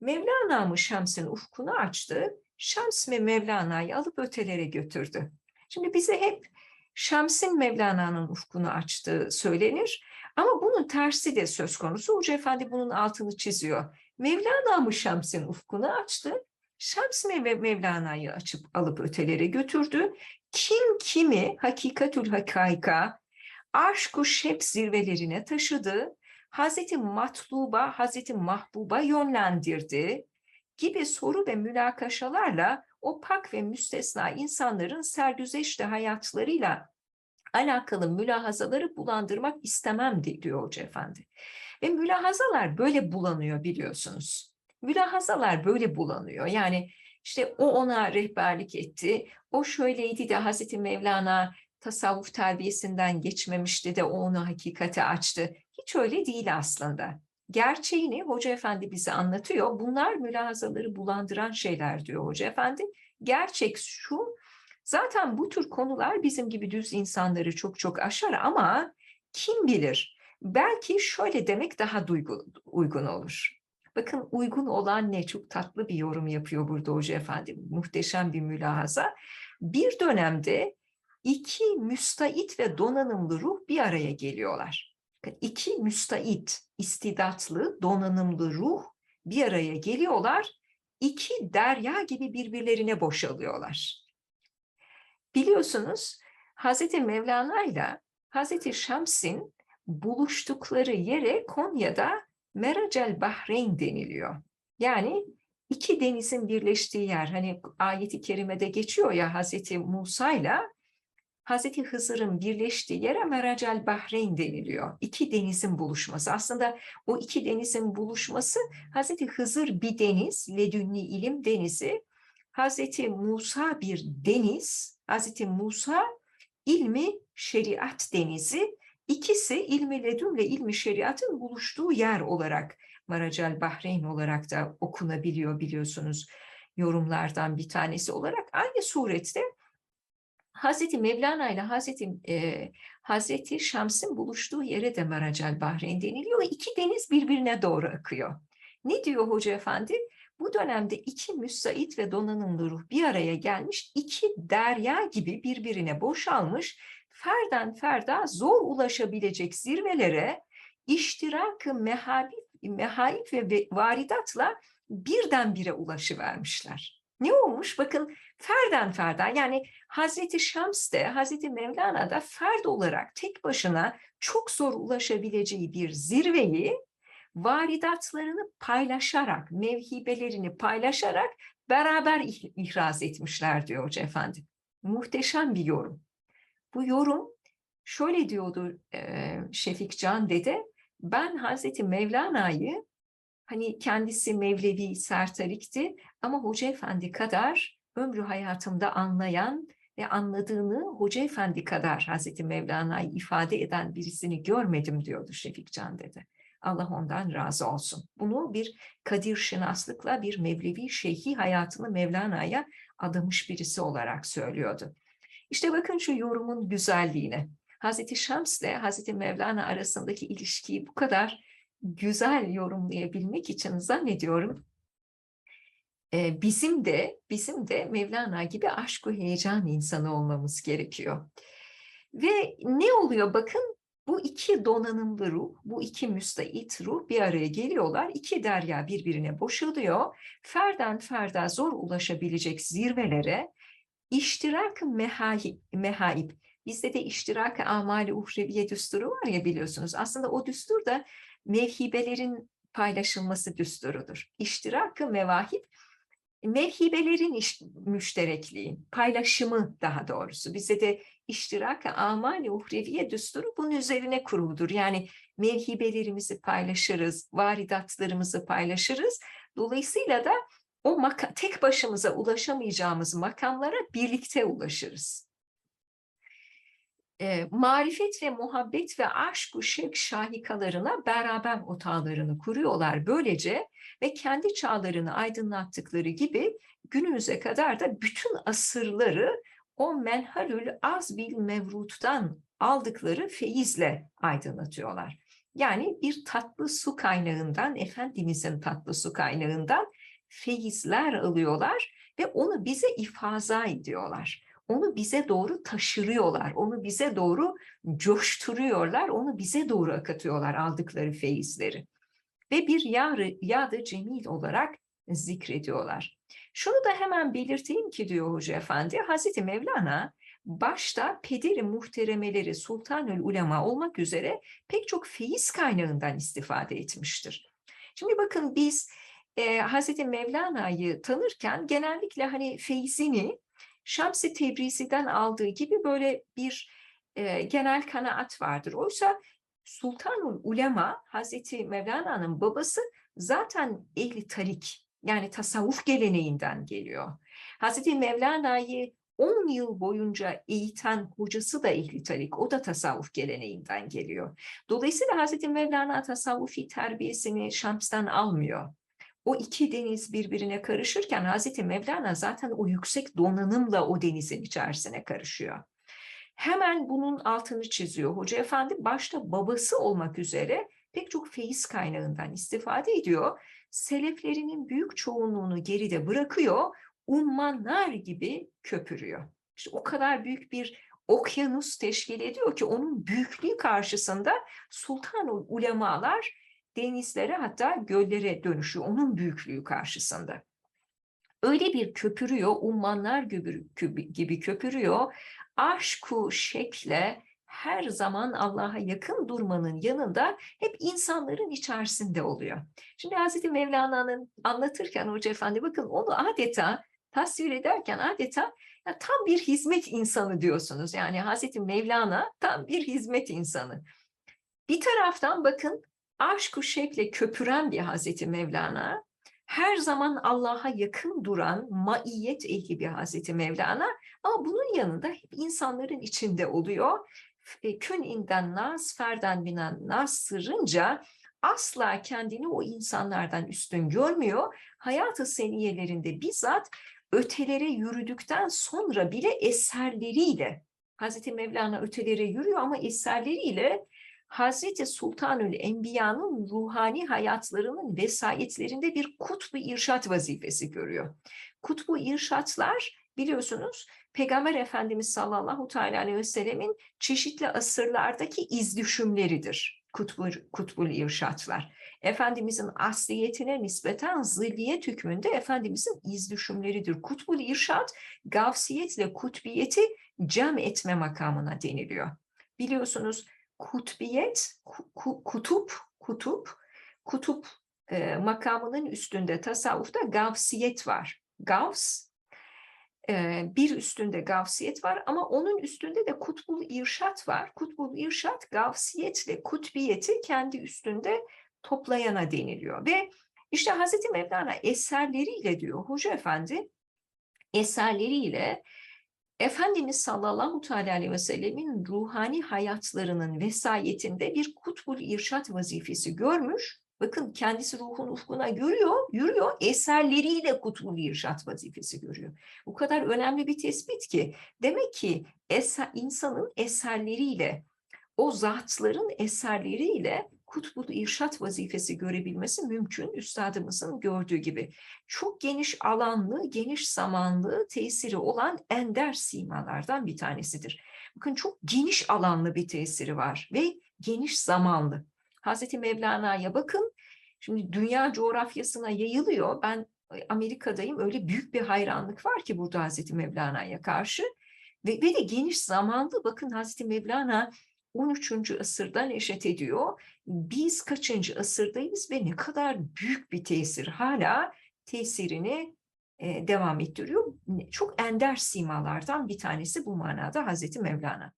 Mevlana mı ufkunu açtı, Şems mi Mevlana'yı alıp ötelere götürdü. Şimdi bize hep Şems'in Mevlana'nın ufkunu açtığı söylenir ama bunun tersi de söz konusu. Hoca Efendi bunun altını çiziyor. Mevlana mı Şems'in ufkunu açtı, Şems mi ve Mevlana'yı açıp alıp ötelere götürdü. Kim kimi hakikatül hakayka, aşk-ı şep zirvelerine taşıdı, Hazreti Matluba, Hazreti Mahbuba yönlendirdi gibi soru ve münakaşalarla o pak ve müstesna insanların sergüzeşte hayatlarıyla alakalı mülahazaları bulandırmak istemem di- diyor Hoca Efendi. Ve mülahazalar böyle bulanıyor biliyorsunuz. Mülahazalar böyle bulanıyor. Yani işte o ona rehberlik etti, o şöyleydi de Hazreti Mevlana tasavvuf terbiyesinden geçmemişti de onu hakikate açtı. Hiç öyle değil aslında. Gerçeğini Hoca Efendi bize anlatıyor. Bunlar mülahazaları bulandıran şeyler diyor Hoca Efendi. Gerçek şu, zaten bu tür konular bizim gibi düz insanları çok çok aşar ama kim bilir belki şöyle demek daha duygu, uygun olur. Bakın uygun olan ne? Çok tatlı bir yorum yapıyor burada Hoca Efendi. Muhteşem bir mülahaza. Bir dönemde iki müstait ve donanımlı ruh bir araya geliyorlar. İki müstait, istidatlı, donanımlı ruh bir araya geliyorlar. İki derya gibi birbirlerine boşalıyorlar. Biliyorsunuz Hazreti Mevlana ile Hazreti Şams'in buluştukları yere Konya'da Meracel Bahreyn deniliyor. Yani iki denizin birleştiği yer. Hani ayeti kerimede geçiyor ya Hazreti Musa ile Hazreti Hızır'ın birleştiği yere Meracel Bahreyn deniliyor. İki denizin buluşması. Aslında o iki denizin buluşması Hazreti Hızır bir deniz, ledünni ilim denizi. Hazreti Musa bir deniz, Hazreti Musa ilmi şeriat denizi. İkisi ilmi ledünle ilmi şeriatın buluştuğu yer olarak Meracel Bahreyn olarak da okunabiliyor biliyorsunuz yorumlardan bir tanesi olarak. Aynı surette Hazreti Mevlana ile Hazreti e, Hazreti Şams'ın buluştuğu yere de Meracel Bahreyn deniliyor. İki deniz birbirine doğru akıyor. Ne diyor Hoca Efendi? Bu dönemde iki müsait ve donanımlı ruh bir araya gelmiş, iki derya gibi birbirine boşalmış, ferden ferda zor ulaşabilecek zirvelere iştirak-ı mehabib, mehaib ve ve varidatla birdenbire ulaşıvermişler. Ne olmuş? Bakın ferden ferdan yani Hazreti Şams de Hazreti Mevlana da ferd olarak tek başına çok zor ulaşabileceği bir zirveyi varidatlarını paylaşarak, mevhibelerini paylaşarak beraber ih- ihraz etmişler diyor Hoca Efendi. Muhteşem bir yorum. Bu yorum şöyle diyordu Şefik Can Dede, ben Hazreti Mevlana'yı hani kendisi Mevlevi sertarikti ama Hoca Efendi kadar ömrü hayatımda anlayan ve anladığını Hoca Efendi kadar Hazreti Mevlana'yı ifade eden birisini görmedim diyordu Şefik Can Dede. Allah ondan razı olsun. Bunu bir Kadir Şinaslıkla bir Mevlevi şeyhi hayatını Mevlana'ya adamış birisi olarak söylüyordu. İşte bakın şu yorumun güzelliğine. Hazreti Şams ile Hazreti Mevlana arasındaki ilişkiyi bu kadar güzel yorumlayabilmek için zannediyorum e, bizim de bizim de Mevlana gibi aşk-ı heyecan insanı olmamız gerekiyor. Ve ne oluyor bakın bu iki donanımlı ruh, bu iki müstait ruh bir araya geliyorlar. İki derya birbirine boşalıyor. Ferden ferda zor ulaşabilecek zirvelere iştirak mehaib. Bizde de iştirak amali uhreviye düsturu var ya biliyorsunuz. Aslında o düstur da mevhibelerin paylaşılması düsturudur. İştirak-ı mevahib mevhibelerin iş, müşterekliği, paylaşımı daha doğrusu. Bizde de iştirak-ı amali uhreviye düsturu bunun üzerine kuruludur. Yani mevhibelerimizi paylaşırız, varidatlarımızı paylaşırız. Dolayısıyla da o tek başımıza ulaşamayacağımız makamlara birlikte ulaşırız. E, marifet ve muhabbet ve aşk-ı şevk şahikalarına beraber otağlarını kuruyorlar böylece ve kendi çağlarını aydınlattıkları gibi günümüze kadar da bütün asırları o menhalül azbil mevruttan aldıkları feyizle aydınlatıyorlar. Yani bir tatlı su kaynağından, Efendimizin tatlı su kaynağından feyizler alıyorlar ve onu bize ifaza ediyorlar. Onu bize doğru taşırıyorlar, onu bize doğru coşturuyorlar, onu bize doğru akıtıyorlar aldıkları feyizleri. Ve bir yarı, yadı cemil olarak zikrediyorlar. Şunu da hemen belirteyim ki diyor Hoca Efendi, Hazreti Mevlana başta pederi muhteremeleri Sultanül Ulema olmak üzere pek çok feyiz kaynağından istifade etmiştir. Şimdi bakın biz e, Hazreti Mevlana'yı tanırken genellikle hani feyzini Şams-ı Tebrizi'den aldığı gibi böyle bir e, genel kanaat vardır. Oysa Sultanul Ulema Hazreti Mevlana'nın babası zaten ehli tarik yani tasavvuf geleneğinden geliyor. Hazreti Mevlana'yı 10 yıl boyunca eğiten hocası da ehli tarik, o da tasavvuf geleneğinden geliyor. Dolayısıyla Hazreti Mevlana tasavvufi terbiyesini Şams'tan almıyor. O iki deniz birbirine karışırken Hazreti Mevlana zaten o yüksek donanımla o denizin içerisine karışıyor. Hemen bunun altını çiziyor Hoca Efendi. Başta babası olmak üzere pek çok feyiz kaynağından istifade ediyor. Seleflerinin büyük çoğunluğunu geride bırakıyor, ummanlar gibi köpürüyor. İşte o kadar büyük bir okyanus teşkil ediyor ki onun büyüklüğü karşısında sultan ulemalar denizlere hatta göllere dönüşüyor onun büyüklüğü karşısında. Öyle bir köpürüyor, ummanlar gibi, gibi köpürüyor. Aşku şekle her zaman Allah'a yakın durmanın yanında hep insanların içerisinde oluyor. Şimdi Hazreti Mevlana'nın anlatırken Hoca Efendi bakın onu adeta tasvir ederken adeta ya tam bir hizmet insanı diyorsunuz. Yani Hazreti Mevlana tam bir hizmet insanı. Bir taraftan bakın aşk-ı şekle köpüren bir Hazreti Mevlana, her zaman Allah'a yakın duran maiyet ehli bir Hazreti Mevlana ama bunun yanında hep insanların içinde oluyor. E, kün inden nas, ferden binen nas sırrınca asla kendini o insanlardan üstün görmüyor. Hayatı seniyelerinde bizzat ötelere yürüdükten sonra bile eserleriyle Hazreti Mevlana ötelere yürüyor ama eserleriyle Hazreti Sultanül Enbiya'nın ruhani hayatlarının vesayetlerinde bir kutbu irşat vazifesi görüyor. Kutbu irşatlar biliyorsunuz Peygamber Efendimiz sallallahu teala aleyhi ve sellemin çeşitli asırlardaki izdüşümleridir. Kutbul, kutbul irşatlar. Efendimizin asliyetine nispeten zilliyet hükmünde Efendimizin izdüşümleridir. Kutbul irşat, gavsiyetle kutbiyeti cem etme makamına deniliyor. Biliyorsunuz kutbiyet, ku, kutup, kutup, kutup e, makamının üstünde tasavvufta gavsiyet var. Gavs, e, bir üstünde gavsiyet var ama onun üstünde de kutbul irşat var. Kutbul irşat gavsiyetle kutbiyeti kendi üstünde toplayana deniliyor. Ve işte Hazreti Mevlana eserleriyle diyor Hoca Efendi, eserleriyle Efendimiz sallallahu teala aleyhi ve sellemin ruhani hayatlarının vesayetinde bir kutbul irşat vazifesi görmüş. Bakın kendisi ruhun ufkuna görüyor, yürüyor, eserleriyle kutbul irşat vazifesi görüyor. Bu kadar önemli bir tespit ki demek ki eser, insanın eserleriyle, o zatların eserleriyle kutbul irşat vazifesi görebilmesi mümkün üstadımızın gördüğü gibi. Çok geniş alanlı, geniş zamanlı tesiri olan ender simalardan bir tanesidir. Bakın çok geniş alanlı bir tesiri var ve geniş zamanlı. Hazreti Mevlana'ya bakın, şimdi dünya coğrafyasına yayılıyor. Ben e, Amerika'dayım, öyle büyük bir hayranlık var ki burada Hazreti Mevlana'ya karşı. Ve, ve de geniş zamanlı bakın Hazreti Mevlana 13. asırda neşet ediyor. Biz kaçıncı asırdayız ve ne kadar büyük bir tesir hala tesirini e, devam ettiriyor. Çok ender simalardan bir tanesi bu manada Hazreti Mevlana.